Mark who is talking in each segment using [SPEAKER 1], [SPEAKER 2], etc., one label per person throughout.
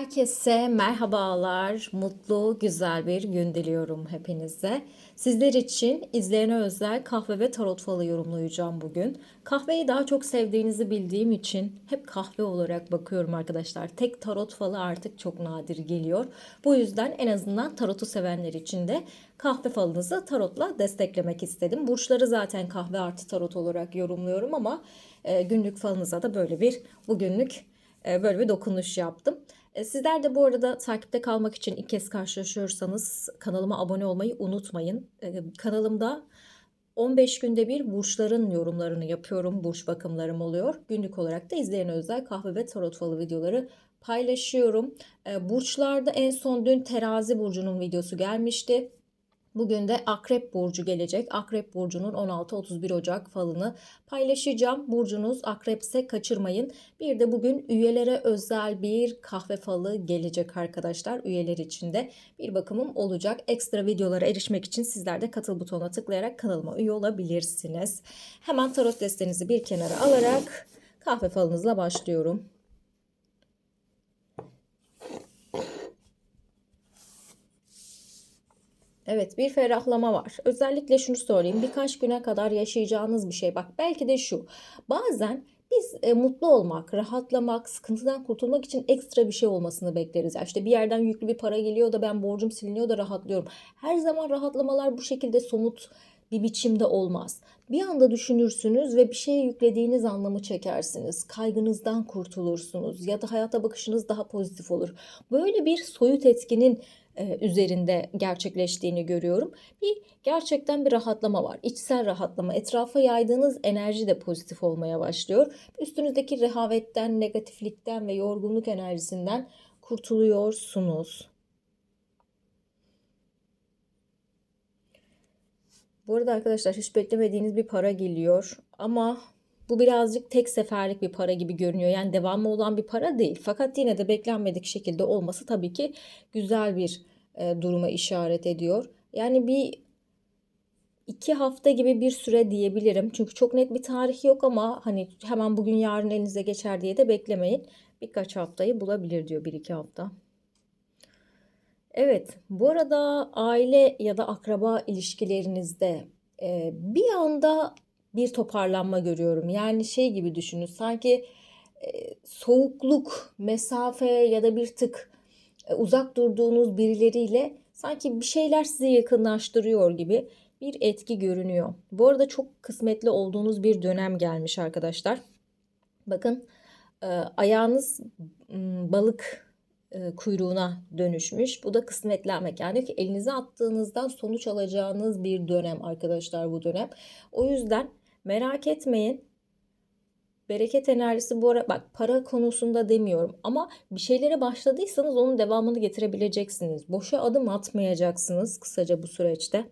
[SPEAKER 1] Herkese merhabalar. Mutlu, güzel bir gün diliyorum hepinize. Sizler için izleyene özel kahve ve tarot falı yorumlayacağım bugün. Kahveyi daha çok sevdiğinizi bildiğim için hep kahve olarak bakıyorum arkadaşlar. Tek tarot falı artık çok nadir geliyor. Bu yüzden en azından tarotu sevenler için de kahve falınızı tarotla desteklemek istedim. Burçları zaten kahve artı tarot olarak yorumluyorum ama e, günlük falınıza da böyle bir bugünlük e, böyle bir dokunuş yaptım. E, Sizler de bu arada takipte kalmak için ilk kez karşılaşıyorsanız kanalıma abone olmayı unutmayın. E, Kanalımda 15 günde bir burçların yorumlarını yapıyorum. Burç bakımlarım oluyor. Günlük olarak da izleyene özel kahve ve tarot falı videoları paylaşıyorum. E, Burçlarda en son dün terazi burcunun videosu gelmişti. Bugün de Akrep Burcu gelecek. Akrep Burcu'nun 16-31 Ocak falını paylaşacağım. Burcunuz Akrepse kaçırmayın. Bir de bugün üyelere özel bir kahve falı gelecek arkadaşlar. Üyeler için de bir bakımım olacak. Ekstra videolara erişmek için sizler de katıl butonuna tıklayarak kanalıma üye olabilirsiniz. Hemen tarot destenizi bir kenara alarak kahve falınızla başlıyorum. Evet bir ferahlama var. Özellikle şunu söyleyeyim birkaç güne kadar yaşayacağınız bir şey. Bak belki de şu. Bazen biz e, mutlu olmak, rahatlamak, sıkıntıdan kurtulmak için ekstra bir şey olmasını bekleriz. Ya işte bir yerden yüklü bir para geliyor da ben borcum siliniyor da rahatlıyorum. Her zaman rahatlamalar bu şekilde somut bir biçimde olmaz. Bir anda düşünürsünüz ve bir şeye yüklediğiniz anlamı çekersiniz. Kaygınızdan kurtulursunuz ya da hayata bakışınız daha pozitif olur. Böyle bir soyut etkinin üzerinde gerçekleştiğini görüyorum. Bir gerçekten bir rahatlama var. İçsel rahatlama. Etrafa yaydığınız enerji de pozitif olmaya başlıyor. Üstünüzdeki rehavetten, negatiflikten ve yorgunluk enerjisinden kurtuluyorsunuz. Bu arada arkadaşlar hiç beklemediğiniz bir para geliyor ama bu birazcık tek seferlik bir para gibi görünüyor. Yani devamlı olan bir para değil. Fakat yine de beklenmedik şekilde olması tabii ki güzel bir e, duruma işaret ediyor. Yani bir iki hafta gibi bir süre diyebilirim. Çünkü çok net bir tarih yok ama hani hemen bugün yarın elinize geçer diye de beklemeyin. Birkaç haftayı bulabilir diyor bir iki hafta. Evet, bu arada aile ya da akraba ilişkilerinizde e, bir anda bir toparlanma görüyorum. Yani şey gibi düşünün, sanki e, soğukluk, mesafe ya da bir tık uzak durduğunuz birileriyle sanki bir şeyler sizi yakınlaştırıyor gibi bir etki görünüyor. Bu arada çok kısmetli olduğunuz bir dönem gelmiş arkadaşlar. Bakın e, ayağınız balık e, kuyruğuna dönüşmüş. Bu da kısmetlenmek. Yani ki elinize attığınızdan sonuç alacağınız bir dönem arkadaşlar bu dönem. O yüzden merak etmeyin. Bereket enerjisi bu ara bak para konusunda demiyorum ama bir şeylere başladıysanız onun devamını getirebileceksiniz. Boşa adım atmayacaksınız kısaca bu süreçte.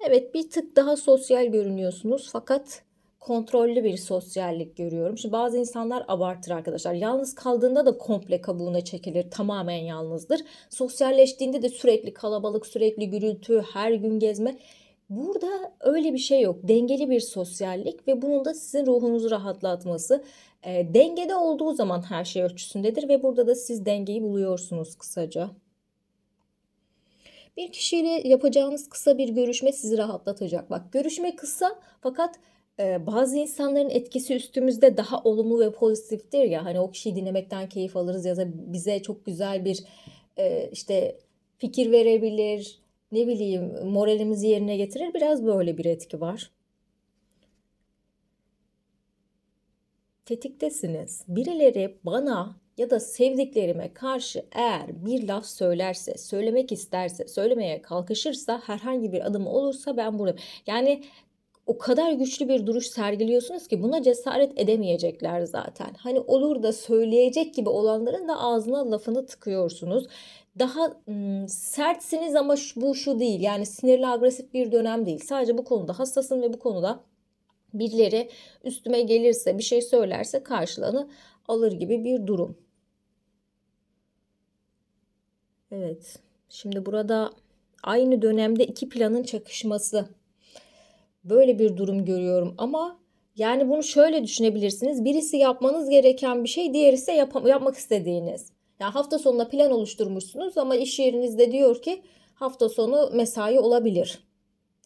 [SPEAKER 1] Evet bir tık daha sosyal görünüyorsunuz fakat kontrollü bir sosyallik görüyorum. Şimdi bazı insanlar abartır arkadaşlar. Yalnız kaldığında da komple kabuğuna çekilir. Tamamen yalnızdır. Sosyalleştiğinde de sürekli kalabalık, sürekli gürültü, her gün gezme. Burada öyle bir şey yok. Dengeli bir sosyallik ve bunun da sizin ruhunuzu rahatlatması. E, dengede olduğu zaman her şey ölçüsündedir ve burada da siz dengeyi buluyorsunuz kısaca. Bir kişiyle yapacağınız kısa bir görüşme sizi rahatlatacak. Bak görüşme kısa fakat e, bazı insanların etkisi üstümüzde daha olumlu ve pozitiftir ya. Hani o kişiyi dinlemekten keyif alırız ya da bize çok güzel bir e, işte fikir verebilir, ne bileyim moralimizi yerine getirir. Biraz böyle bir etki var. Tetiktesiniz. Birileri bana ya da sevdiklerime karşı eğer bir laf söylerse, söylemek isterse, söylemeye kalkışırsa, herhangi bir adım olursa ben buradayım. Yani o kadar güçlü bir duruş sergiliyorsunuz ki buna cesaret edemeyecekler zaten. Hani olur da söyleyecek gibi olanların da ağzına lafını tıkıyorsunuz. Daha ım, sertsiniz ama şu, bu şu değil. Yani sinirli agresif bir dönem değil. Sadece bu konuda hassasın ve bu konuda birileri üstüme gelirse bir şey söylerse karşılığını alır gibi bir durum. Evet. Şimdi burada aynı dönemde iki planın çakışması. Böyle bir durum görüyorum ama yani bunu şöyle düşünebilirsiniz. Birisi yapmanız gereken bir şey, diğeri ise yap- yapmak istediğiniz. Yani hafta sonuna plan oluşturmuşsunuz ama iş yerinizde diyor ki hafta sonu mesai olabilir.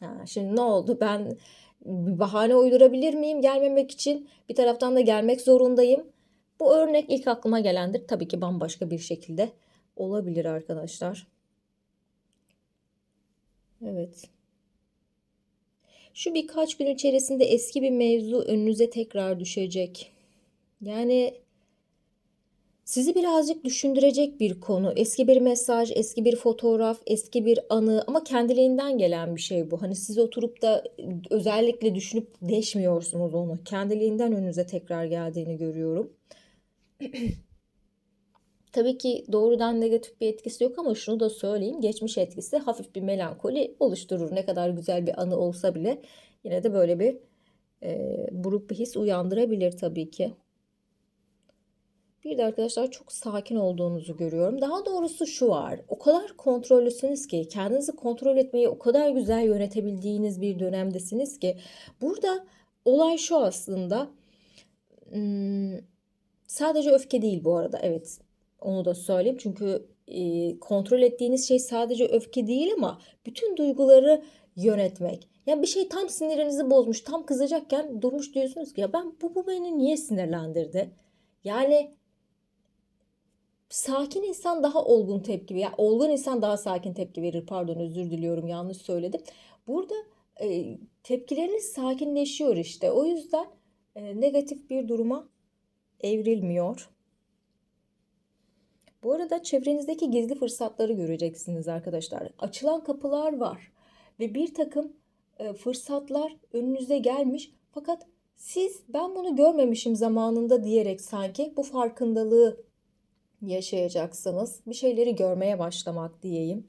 [SPEAKER 1] Ha, şimdi ne oldu? Ben bir bahane uydurabilir miyim gelmemek için? Bir taraftan da gelmek zorundayım. Bu örnek ilk aklıma gelendir. Tabii ki bambaşka bir şekilde olabilir arkadaşlar. Evet. Şu birkaç gün içerisinde eski bir mevzu önünüze tekrar düşecek. Yani sizi birazcık düşündürecek bir konu. Eski bir mesaj, eski bir fotoğraf, eski bir anı ama kendiliğinden gelen bir şey bu. Hani siz oturup da özellikle düşünüp deşmiyorsunuz onu. Kendiliğinden önünüze tekrar geldiğini görüyorum. Tabii ki doğrudan negatif bir etkisi yok ama şunu da söyleyeyim. Geçmiş etkisi hafif bir melankoli oluşturur. Ne kadar güzel bir anı olsa bile yine de böyle bir e, buruk bir his uyandırabilir tabii ki. Bir de arkadaşlar çok sakin olduğunuzu görüyorum. Daha doğrusu şu var. O kadar kontrollüsünüz ki kendinizi kontrol etmeyi o kadar güzel yönetebildiğiniz bir dönemdesiniz ki burada olay şu aslında. Hmm, sadece öfke değil bu arada. Evet onu da söyleyeyim. Çünkü e, kontrol ettiğiniz şey sadece öfke değil ama bütün duyguları yönetmek. Yani bir şey tam sinirinizi bozmuş, tam kızacakken durmuş diyorsunuz ki ya ben bu, bu beni niye sinirlendirdi? Yani sakin insan daha olgun tepki verir. Yani olgun insan daha sakin tepki verir. Pardon özür diliyorum yanlış söyledim. Burada e, tepkileriniz sakinleşiyor işte. O yüzden e, negatif bir duruma evrilmiyor. Bu arada çevrenizdeki gizli fırsatları göreceksiniz arkadaşlar. Açılan kapılar var ve bir takım e, fırsatlar önünüze gelmiş fakat siz ben bunu görmemişim zamanında diyerek sanki bu farkındalığı yaşayacaksınız. Bir şeyleri görmeye başlamak diyeyim.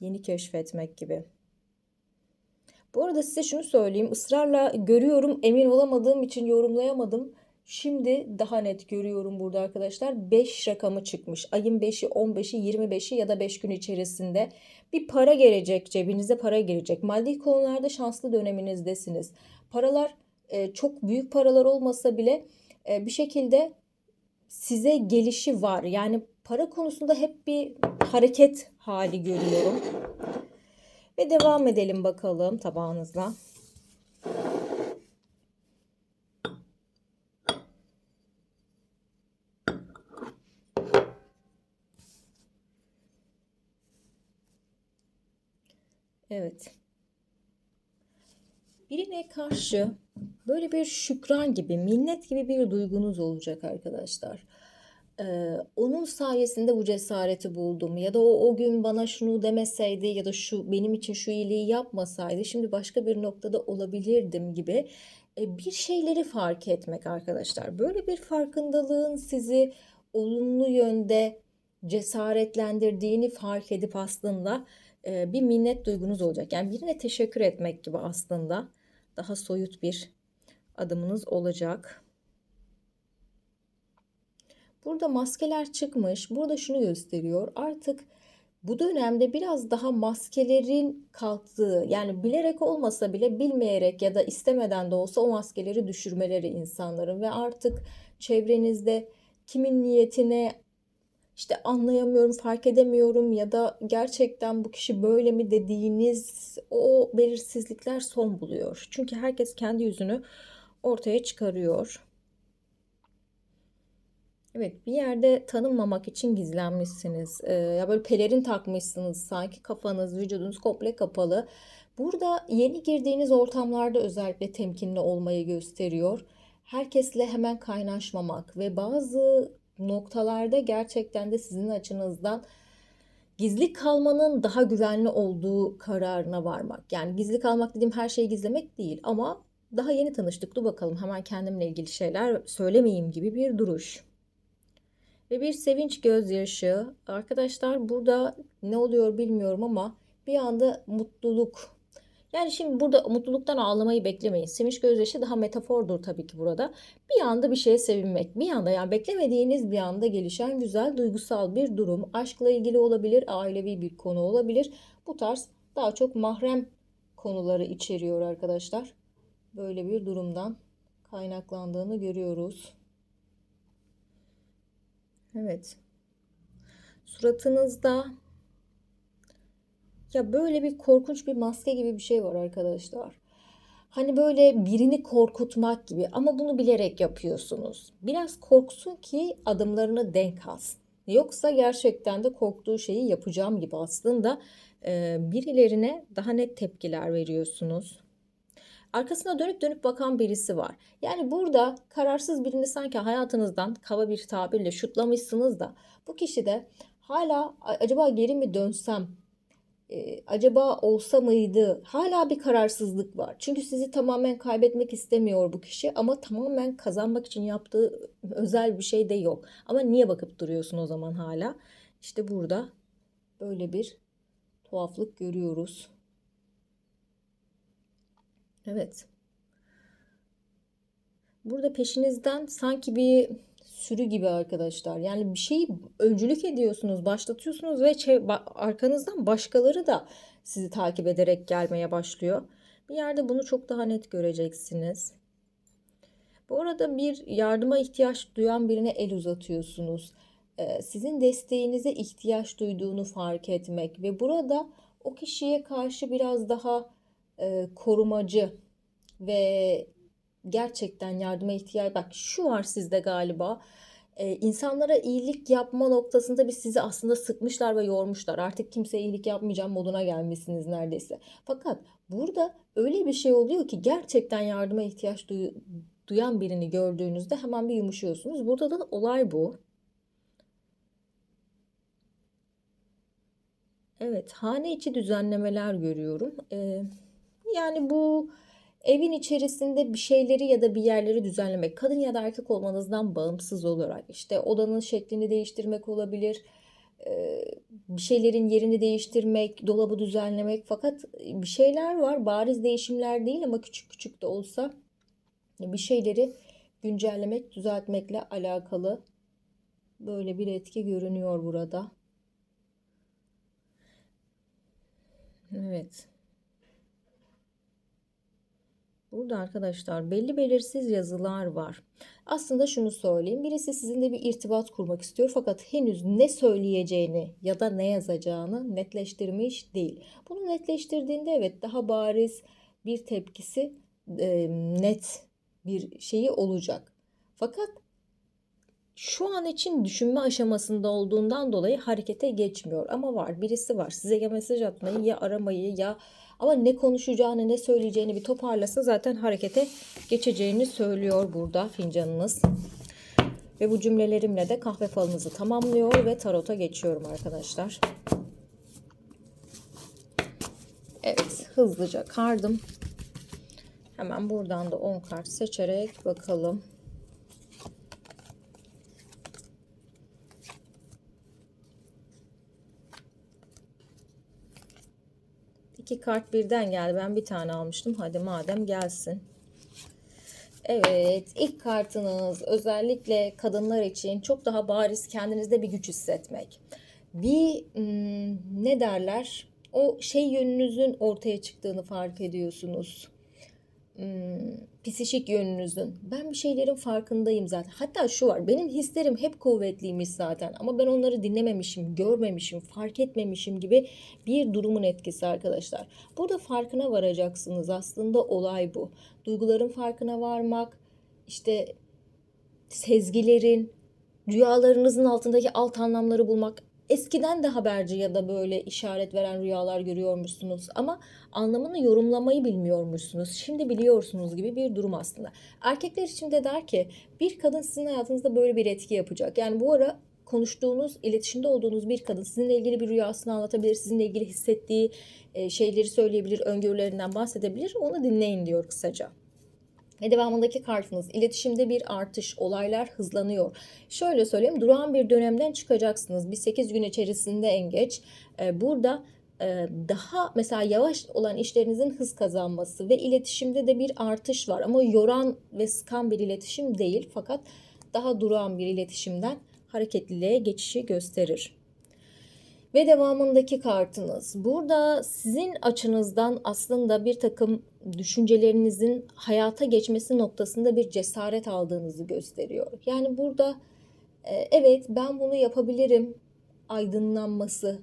[SPEAKER 1] Yeni keşfetmek gibi. Bu arada size şunu söyleyeyim. Israrla görüyorum, emin olamadığım için yorumlayamadım. Şimdi daha net görüyorum burada arkadaşlar. 5 rakamı çıkmış. Ayın 5'i, 15'i, 25'i ya da 5 gün içerisinde bir para gelecek. Cebinize para gelecek. Maddi konularda şanslı döneminizdesiniz. Paralar e, çok büyük paralar olmasa bile e, bir şekilde size gelişi var. Yani para konusunda hep bir hareket hali görüyorum. Ve devam edelim bakalım tabağınızla. Evet. Birine karşı böyle bir şükran gibi, minnet gibi bir duygunuz olacak arkadaşlar. Ee, onun sayesinde bu cesareti buldum ya da o o gün bana şunu demeseydi ya da şu benim için şu iyiliği yapmasaydı şimdi başka bir noktada olabilirdim gibi e, bir şeyleri fark etmek arkadaşlar. Böyle bir farkındalığın sizi olumlu yönde cesaretlendirdiğini fark edip aslında e, bir minnet duygunuz olacak. Yani birine teşekkür etmek gibi aslında daha soyut bir adımınız olacak. Burada maskeler çıkmış. Burada şunu gösteriyor. Artık bu dönemde biraz daha maskelerin kalktığı yani bilerek olmasa bile bilmeyerek ya da istemeden de olsa o maskeleri düşürmeleri insanların ve artık çevrenizde kimin niyetine işte anlayamıyorum, fark edemiyorum ya da gerçekten bu kişi böyle mi dediğiniz o belirsizlikler son buluyor. Çünkü herkes kendi yüzünü ortaya çıkarıyor. Evet bir yerde tanınmamak için gizlenmişsiniz. Ee, ya böyle pelerin takmışsınız sanki kafanız, vücudunuz komple kapalı. Burada yeni girdiğiniz ortamlarda özellikle temkinli olmayı gösteriyor. Herkesle hemen kaynaşmamak ve bazı noktalarda gerçekten de sizin açınızdan gizli kalmanın daha güvenli olduğu kararına varmak. Yani gizli kalmak dediğim her şeyi gizlemek değil ama daha yeni tanıştık dur bakalım hemen kendimle ilgili şeyler söylemeyeyim gibi bir duruş. Ve bir sevinç gözyaşı. Arkadaşlar burada ne oluyor bilmiyorum ama bir anda mutluluk yani şimdi burada mutluluktan ağlamayı beklemeyin. Sevinç gözyaşı daha metafordur tabii ki burada. Bir anda bir şeye sevinmek. Bir anda yani beklemediğiniz bir anda gelişen güzel duygusal bir durum. Aşkla ilgili olabilir, ailevi bir konu olabilir. Bu tarz daha çok mahrem konuları içeriyor arkadaşlar. Böyle bir durumdan kaynaklandığını görüyoruz. Evet. Suratınızda ya böyle bir korkunç bir maske gibi bir şey var arkadaşlar. Hani böyle birini korkutmak gibi ama bunu bilerek yapıyorsunuz. Biraz korksun ki adımlarını denk alsın. Yoksa gerçekten de korktuğu şeyi yapacağım gibi aslında e, birilerine daha net tepkiler veriyorsunuz. Arkasına dönüp dönüp bakan birisi var. Yani burada kararsız birini sanki hayatınızdan kaba bir tabirle şutlamışsınız da bu kişi de hala acaba geri mi dönsem e, acaba olsa mıydı? Hala bir kararsızlık var. Çünkü sizi tamamen kaybetmek istemiyor bu kişi ama tamamen kazanmak için yaptığı özel bir şey de yok. Ama niye bakıp duruyorsun o zaman hala? İşte burada böyle bir tuhaflık görüyoruz. Evet. Burada peşinizden sanki bir sürü gibi arkadaşlar. Yani bir şeyi öncülük ediyorsunuz, başlatıyorsunuz ve arkanızdan başkaları da sizi takip ederek gelmeye başlıyor. Bir yerde bunu çok daha net göreceksiniz. Bu arada bir yardıma ihtiyaç duyan birine el uzatıyorsunuz. Ee, sizin desteğinize ihtiyaç duyduğunu fark etmek ve burada o kişiye karşı biraz daha e, korumacı ve gerçekten yardıma ihtiyaç bak şu var sizde galiba ee, insanlara iyilik yapma noktasında bir sizi aslında sıkmışlar ve yormuşlar. Artık kimseye iyilik yapmayacağım moduna gelmişsiniz neredeyse. Fakat burada öyle bir şey oluyor ki gerçekten yardıma ihtiyaç duy- duyan birini gördüğünüzde hemen bir yumuşuyorsunuz. Burada da olay bu. Evet, hane içi düzenlemeler görüyorum. Ee, yani bu Evin içerisinde bir şeyleri ya da bir yerleri düzenlemek, kadın ya da erkek olmanızdan bağımsız olarak işte odanın şeklini değiştirmek olabilir, bir şeylerin yerini değiştirmek, dolabı düzenlemek. Fakat bir şeyler var, bariz değişimler değil ama küçük küçük de olsa bir şeyleri güncellemek, düzeltmekle alakalı böyle bir etki görünüyor burada. Evet. Burada arkadaşlar belli belirsiz yazılar var. Aslında şunu söyleyeyim. Birisi sizinle bir irtibat kurmak istiyor fakat henüz ne söyleyeceğini ya da ne yazacağını netleştirmiş değil. Bunu netleştirdiğinde evet daha bariz bir tepkisi e, net bir şeyi olacak. Fakat şu an için düşünme aşamasında olduğundan dolayı harekete geçmiyor. Ama var birisi var size ya mesaj atmayı ya aramayı ya ama ne konuşacağını ne söyleyeceğini bir toparlasa zaten harekete geçeceğini söylüyor burada fincanınız. Ve bu cümlelerimle de kahve falınızı tamamlıyor ve tarota geçiyorum arkadaşlar. Evet hızlıca kardım. Hemen buradan da 10 kart seçerek bakalım. İki kart birden geldi. Ben bir tane almıştım. Hadi madem gelsin. Evet ilk kartınız özellikle kadınlar için çok daha bariz kendinizde bir güç hissetmek. Bir hmm, ne derler o şey yönünüzün ortaya çıktığını fark ediyorsunuz psişik yönünüzün. Ben bir şeylerin farkındayım zaten. Hatta şu var benim hislerim hep kuvvetliymiş zaten ama ben onları dinlememişim, görmemişim, fark etmemişim gibi bir durumun etkisi arkadaşlar. Burada farkına varacaksınız aslında olay bu. Duyguların farkına varmak, işte sezgilerin, rüyalarınızın altındaki alt anlamları bulmak Eskiden de haberci ya da böyle işaret veren rüyalar görüyormuşsunuz ama anlamını yorumlamayı bilmiyormuşsunuz. Şimdi biliyorsunuz gibi bir durum aslında. Erkekler için de der ki bir kadın sizin hayatınızda böyle bir etki yapacak. Yani bu ara konuştuğunuz, iletişimde olduğunuz bir kadın sizinle ilgili bir rüyasını anlatabilir, sizinle ilgili hissettiği şeyleri söyleyebilir, öngörülerinden bahsedebilir. Onu dinleyin diyor kısaca. Ve devamındaki kartınız iletişimde bir artış, olaylar hızlanıyor. Şöyle söyleyeyim durağan bir dönemden çıkacaksınız. Bir 8 gün içerisinde en geç. Ee, burada e, daha mesela yavaş olan işlerinizin hız kazanması ve iletişimde de bir artış var. Ama yoran ve sıkan bir iletişim değil fakat daha durağan bir iletişimden hareketliliğe geçişi gösterir. Ve devamındaki kartınız. Burada sizin açınızdan aslında bir takım düşüncelerinizin hayata geçmesi noktasında bir cesaret aldığınızı gösteriyor. Yani burada E, evet ben bunu yapabilirim aydınlanması,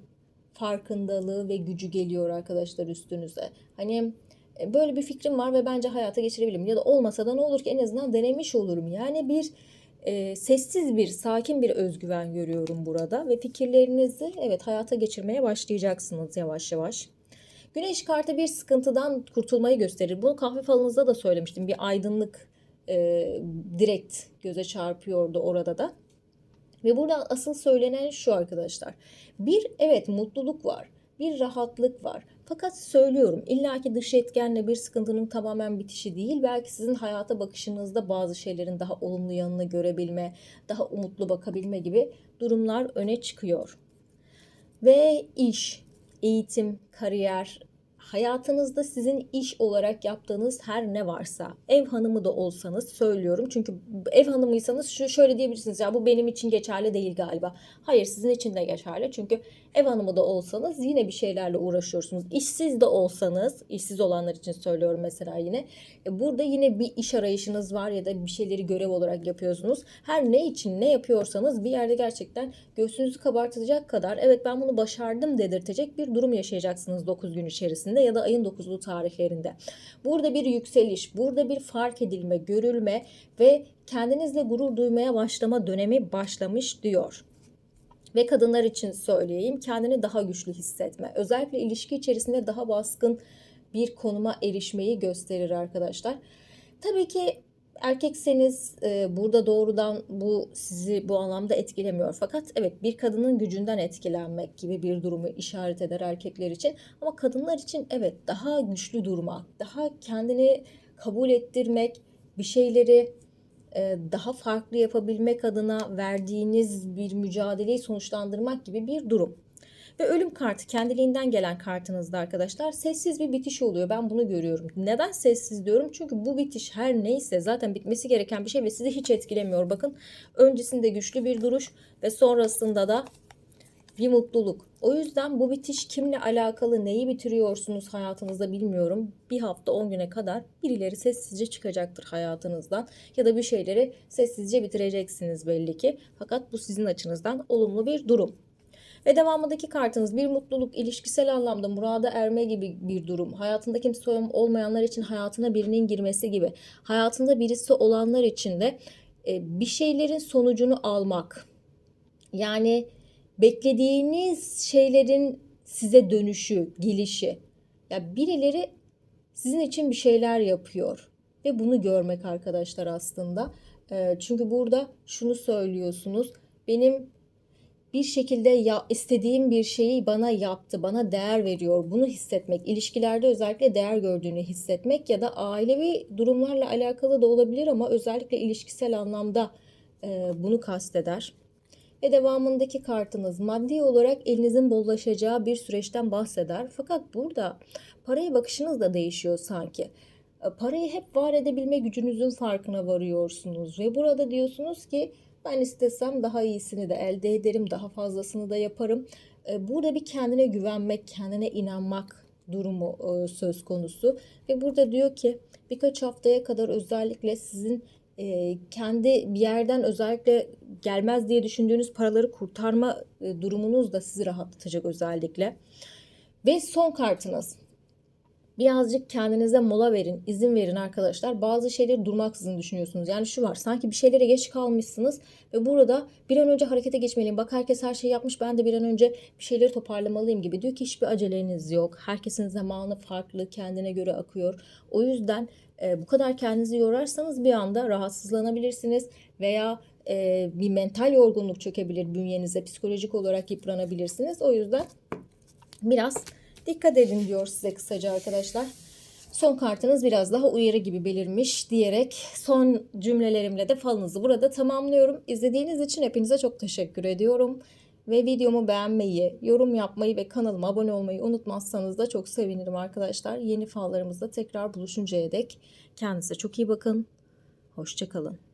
[SPEAKER 1] farkındalığı ve gücü geliyor arkadaşlar üstünüze. Hani e, böyle bir fikrim var ve bence hayata geçirebilirim. Ya da olmasa da ne olur ki en azından denemiş olurum. Yani bir e, sessiz bir, sakin bir özgüven görüyorum burada ve fikirlerinizi evet hayata geçirmeye başlayacaksınız yavaş yavaş. Güneş kartı bir sıkıntıdan kurtulmayı gösterir. Bunu kahve falınızda da söylemiştim. Bir aydınlık e, direkt göze çarpıyordu orada da. Ve burada asıl söylenen şu arkadaşlar. Bir evet mutluluk var. Bir rahatlık var. Fakat söylüyorum illaki dış etkenle bir sıkıntının tamamen bitişi değil. Belki sizin hayata bakışınızda bazı şeylerin daha olumlu yanını görebilme, daha umutlu bakabilme gibi durumlar öne çıkıyor. Ve iş, eğitim, kariyer, hayatınızda sizin iş olarak yaptığınız her ne varsa ev hanımı da olsanız söylüyorum. Çünkü ev hanımıysanız şu şöyle diyebilirsiniz ya bu benim için geçerli değil galiba. Hayır sizin için de geçerli. Çünkü ev hanımı da olsanız yine bir şeylerle uğraşıyorsunuz. İşsiz de olsanız, işsiz olanlar için söylüyorum mesela yine. e, Burada yine bir iş arayışınız var ya da bir şeyleri görev olarak yapıyorsunuz. Her ne için ne yapıyorsanız bir yerde gerçekten göğsünüzü kabartacak kadar evet ben bunu başardım dedirtecek bir durum yaşayacaksınız 9 gün içerisinde ya da ayın 9'lu tarihlerinde. Burada bir yükseliş, burada bir fark edilme, görülme ve kendinizle gurur duymaya başlama dönemi başlamış diyor. Ve kadınlar için söyleyeyim kendini daha güçlü hissetme. Özellikle ilişki içerisinde daha baskın bir konuma erişmeyi gösterir arkadaşlar. Tabii ki erkekseniz e, burada doğrudan bu sizi bu anlamda etkilemiyor. Fakat evet bir kadının gücünden etkilenmek gibi bir durumu işaret eder erkekler için. Ama kadınlar için evet daha güçlü durmak, daha kendini kabul ettirmek, bir şeyleri e, daha farklı yapabilmek adına verdiğiniz bir mücadeleyi sonuçlandırmak gibi bir durum. Ve ölüm kartı kendiliğinden gelen kartınızda arkadaşlar sessiz bir bitiş oluyor. Ben bunu görüyorum. Neden sessiz diyorum? Çünkü bu bitiş her neyse zaten bitmesi gereken bir şey ve sizi hiç etkilemiyor. Bakın öncesinde güçlü bir duruş ve sonrasında da bir mutluluk. O yüzden bu bitiş kimle alakalı neyi bitiriyorsunuz hayatınızda bilmiyorum. Bir hafta 10 güne kadar birileri sessizce çıkacaktır hayatınızdan. Ya da bir şeyleri sessizce bitireceksiniz belli ki. Fakat bu sizin açınızdan olumlu bir durum. Ve devamındaki kartınız bir mutluluk, ilişkisel anlamda murada erme gibi bir durum. Hayatında kimse olmayanlar için hayatına birinin girmesi gibi. Hayatında birisi olanlar için de e, bir şeylerin sonucunu almak. Yani beklediğiniz şeylerin size dönüşü, gelişi. Ya birileri sizin için bir şeyler yapıyor ve bunu görmek arkadaşlar aslında. E, çünkü burada şunu söylüyorsunuz. Benim bir şekilde ya istediğim bir şeyi bana yaptı, bana değer veriyor. Bunu hissetmek, ilişkilerde özellikle değer gördüğünü hissetmek ya da ailevi durumlarla alakalı da olabilir ama özellikle ilişkisel anlamda e, bunu kasteder. Ve devamındaki kartınız maddi olarak elinizin bollaşacağı bir süreçten bahseder. Fakat burada paraya bakışınız da değişiyor sanki. E, Parayı hep var edebilme gücünüzün farkına varıyorsunuz ve burada diyorsunuz ki ben istesem daha iyisini de elde ederim, daha fazlasını da yaparım. E, Burada bir kendine güvenmek, kendine inanmak durumu e, söz konusu. Ve burada diyor ki birkaç haftaya kadar özellikle sizin e, kendi bir yerden özellikle gelmez diye düşündüğünüz paraları kurtarma e, durumunuz da sizi rahatlatacak özellikle. Ve son kartınız. Birazcık kendinize mola verin, izin verin arkadaşlar. Bazı şeyleri durmaksızın düşünüyorsunuz. Yani şu var, sanki bir şeylere geç kalmışsınız ve burada bir an önce harekete geçmeliyim. Bak herkes her şeyi yapmış, ben de bir an önce bir şeyleri toparlamalıyım gibi. Diyor ki hiçbir aceleniz yok. Herkesin zamanı farklı, kendine göre akıyor. O yüzden e, bu kadar kendinizi yorarsanız bir anda rahatsızlanabilirsiniz veya e, bir mental yorgunluk çökebilir bünyenize, psikolojik olarak yıpranabilirsiniz. O yüzden biraz dikkat edin diyor size kısaca arkadaşlar. Son kartınız biraz daha uyarı gibi belirmiş diyerek son cümlelerimle de falınızı burada tamamlıyorum. İzlediğiniz için hepinize çok teşekkür ediyorum. Ve videomu beğenmeyi, yorum yapmayı ve kanalıma abone olmayı unutmazsanız da çok sevinirim arkadaşlar. Yeni fallarımızda tekrar buluşuncaya dek kendinize çok iyi bakın. Hoşçakalın.